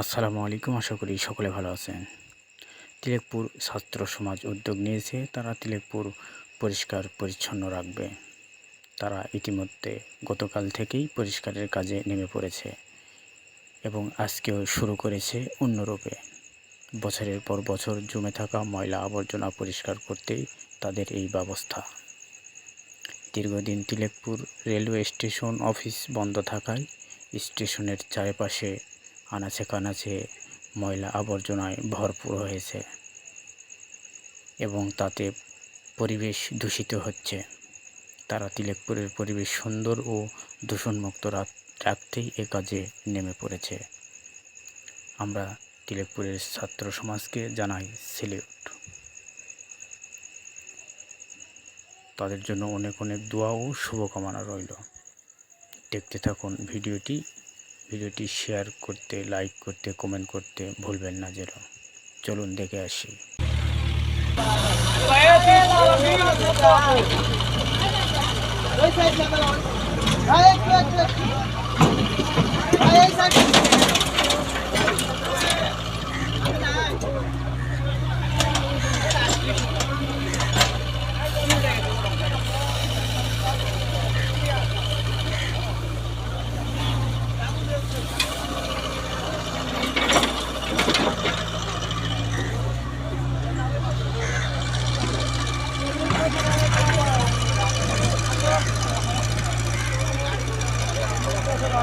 আসসালামু আলাইকুম, আশা করি সকলে ভালো আছেন। তিলেকপুর ছাত্র সমাজ উদ্যোগ নিয়েছে, তারা তিলেকপুর পরিষ্কার পরিচ্ছন্ন রাখবে। তারা ইতিমধ্যে গতকাল থেকেই পরিষ্কারের কাজে নেমে পড়েছে এবং আজকেও শুরু করেছে অন্যরূপে। বছরের পর বছর জমে থাকা ময়লা আবর্জনা পরিষ্কার করতেই তাদের এই ব্যবস্থা। দীর্ঘদিন তিলেকপুর রেলওয়ে স্টেশন অফিস বন্ধ থাকায় স্টেশনের চারপাশে আনাচে কানাচে ময়লা আবর্জনায় ভরপুর হয়েছে এবং তাতে পরিবেশ দূষিত হচ্ছে। তারা তিলেকপুরের পরিবেশ সুন্দর ও দূষণমুক্ত রাখ- রাখতেই এ কাজে নেমে পড়েছে। আমরা তিলেকপুরের ছাত্র সমাজকে জানাই সেলিউট। তাদের জন্য অনেক অনেক দোয়া ও শুভকামনা রইল। দেখতে থাকুন ভিডিওটি। ভিডিওটি শেয়ার করতে লাইক করতে কমেন্ট করতে ভুলবেন না যেন। চলুন দেখে আসি।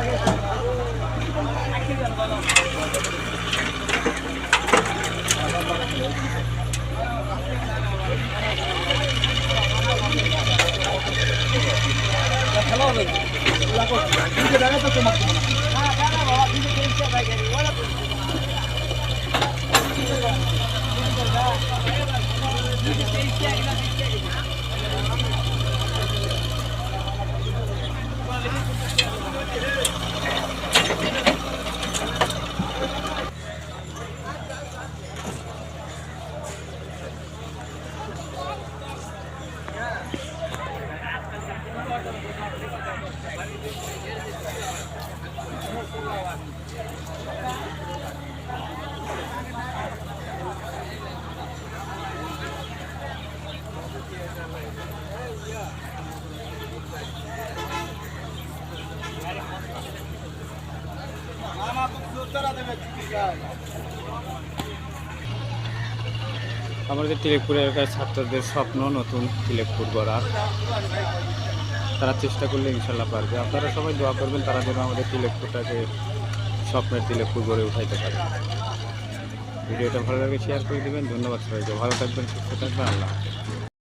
لا لا لا لا আমাদের তিলেকপুর এলাকার ছাত্রদের স্বপ্ন, নতুন তিলেকপুর গড়ার। তারা চেষ্টা করলে ইনশাল্লাহ পারবে। আপনারা সবাই দোয়া করবেন, তারা যেন আমাদের তিলেকপুরটাকে স্বপ্নের তিলেকপুর গড়ে উঠাইতে পারে। ভিডিওটা ভালো লাগে শেয়ার করে দেবেন। ধন্যবাদ সবাইকে। ভালো থাকবেন, সুস্থ থাকবেন। আল্লাহ।